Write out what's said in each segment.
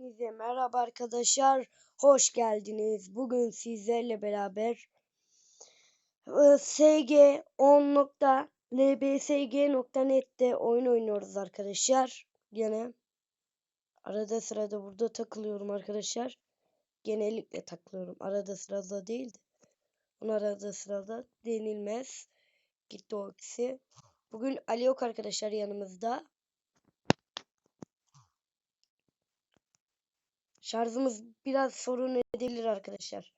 Hepinize merhaba arkadaşlar. Hoş geldiniz. Bugün sizlerle beraber e, SG 10.lbsg.net'te oyun oynuyoruz arkadaşlar. Gene arada sırada burada takılıyorum arkadaşlar. Genellikle takılıyorum. Arada sırada değil de. Ona arada sırada denilmez. Gitti o ikisi. Bugün Ali yok arkadaşlar yanımızda. Şarjımız biraz sorun edilir arkadaşlar.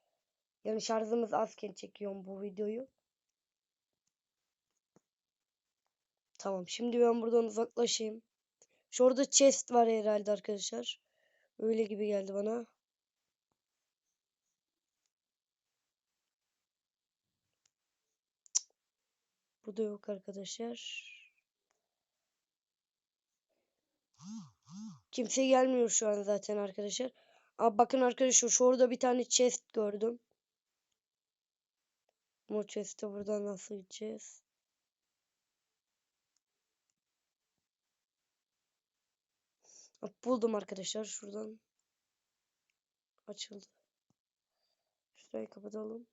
Yani şarjımız azken çekiyorum bu videoyu. Tamam şimdi ben buradan uzaklaşayım. Şurada chest var herhalde arkadaşlar. Öyle gibi geldi bana. Bu da yok arkadaşlar. Kimse gelmiyor şu an zaten arkadaşlar. Aa, bakın arkadaşlar şurada bir tane chest gördüm. Bu chest'e buradan nasıl gideceğiz? Buldum arkadaşlar şuradan. Açıldı. Şurayı kapatalım.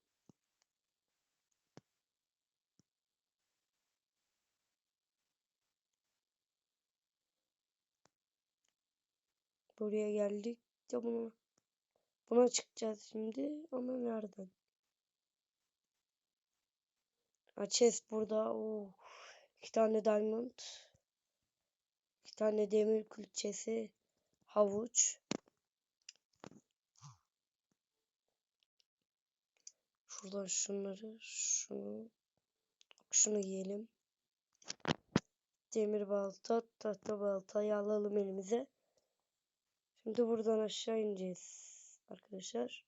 Buraya geldik de bunu buna çıkacağız şimdi ama nereden? Chest burada. Oo. İki tane diamond. İki tane demir külçesi. Havuç. Şuradan şunları, şunu, şunu yiyelim. Demir balta, tahta baltayı alalım elimize. Şimdi buradan aşağı ineceğiz arkadaşlar.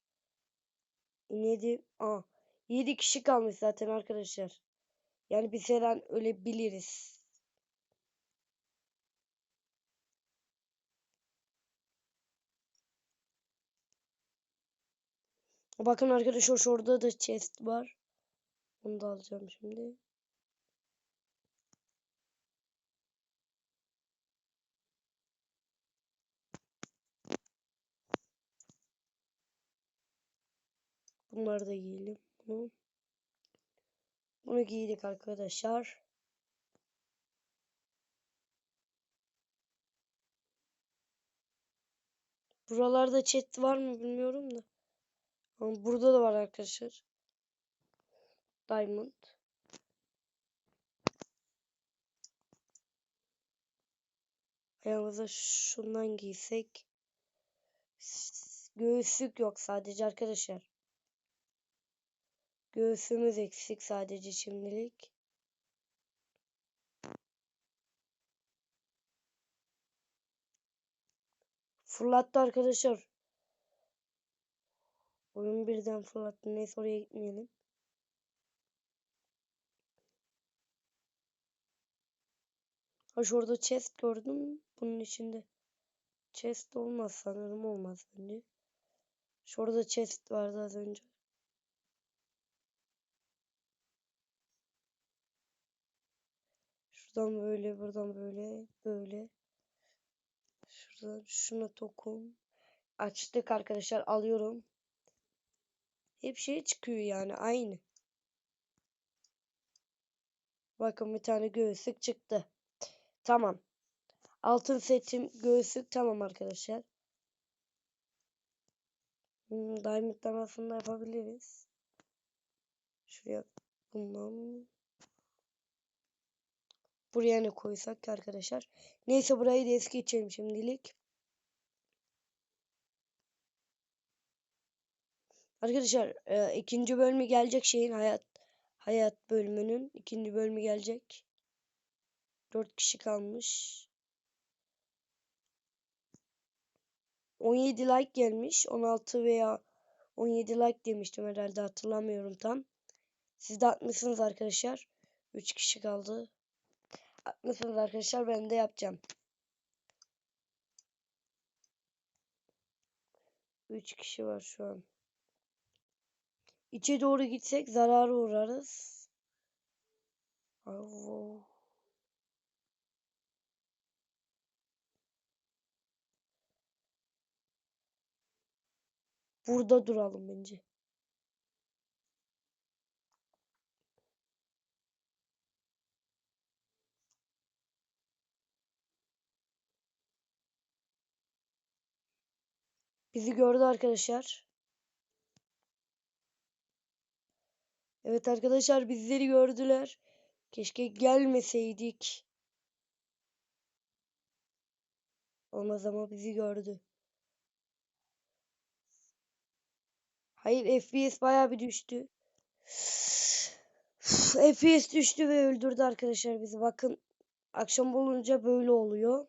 İnedi. Aa, 7 kişi kalmış zaten arkadaşlar. Yani biz her an ölebiliriz. Bakın arkadaşlar şurada da chest var. Onu da alacağım şimdi. Bunları da giyelim. Bunu, bunu giydik arkadaşlar. Buralarda chat var mı bilmiyorum da. Ama burada da var arkadaşlar. Diamond. Ayağımıza şundan giysek. Göğüslük yok sadece arkadaşlar. Göğsümüz eksik sadece şimdilik. Fırlattı arkadaşlar. Oyun birden fırlattı. Neyse oraya gitmeyelim. Ha şurada chest gördüm. Bunun içinde. Chest olmaz sanırım. Olmaz bence. Şurada chest vardı az önce. Şuradan böyle, buradan böyle, böyle. Şuradan şuna tokum. Açtık arkadaşlar. Alıyorum. Hep şey çıkıyor yani aynı. Bakın bir tane göğüslük çıktı. Tamam. Altın setim göğüslük tamam arkadaşlar. Hmm, Diamond'dan aslında yapabiliriz. Şuraya bundan Buraya ne koysak ki arkadaşlar. Neyse burayı da es geçelim şimdilik. Arkadaşlar e, ikinci bölümü gelecek şeyin hayat hayat bölümünün ikinci bölümü gelecek. 4 kişi kalmış. 17 like gelmiş. 16 veya 17 like demiştim herhalde hatırlamıyorum tam. Siz de atmışsınız arkadaşlar. 3 kişi kaldı. Atmışsınız arkadaşlar ben de yapacağım. 3 kişi var şu an. İçe doğru gitsek zarara uğrarız. Allah. Burada duralım bence. Bizi gördü arkadaşlar. Evet arkadaşlar bizleri gördüler. Keşke gelmeseydik. Olmaz ama bizi gördü. Hayır FPS bayağı bir düştü. FPS düştü ve öldürdü arkadaşlar bizi. Bakın akşam olunca böyle oluyor.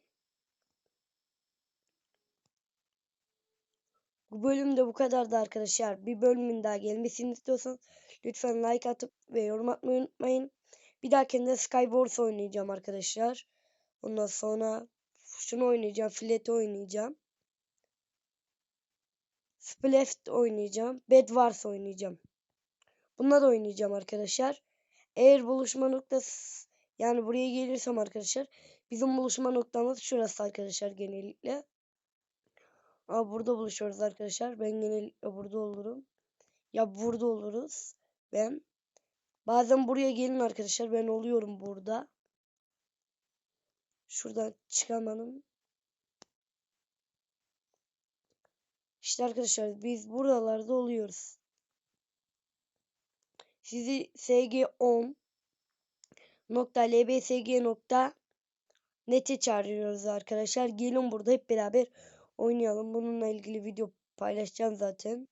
Bu bölüm de bu kadardı arkadaşlar. Bir bölümün daha gelmesini istiyorsanız lütfen like atıp ve yorum atmayı unutmayın. Bir dahakinde Skywars oynayacağım arkadaşlar. Ondan sonra şunu oynayacağım. Fileti oynayacağım. Spleft oynayacağım. Bed Wars oynayacağım. Bunları oynayacağım arkadaşlar. Eğer buluşma noktası yani buraya gelirsem arkadaşlar bizim buluşma noktamız şurası arkadaşlar genellikle. Aa, burada buluşuyoruz arkadaşlar. Ben genellikle burada olurum. Ya burada oluruz. Ben bazen buraya gelin arkadaşlar. Ben oluyorum burada. Şuradan çıkamadım. İşte arkadaşlar biz buralarda oluyoruz. Sizi sg10 nokta lbsg nokta net'e çağırıyoruz arkadaşlar. Gelin burada hep beraber oynayalım. Bununla ilgili video paylaşacağım zaten.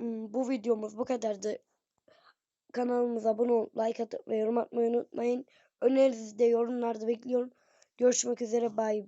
Hmm, Bu videomuz bu kadardı. Kanalımıza abone ol, like atıp ve yorum atmayı unutmayın. Önerinizi de yorumlarda bekliyorum. Görüşmek üzere. Bye.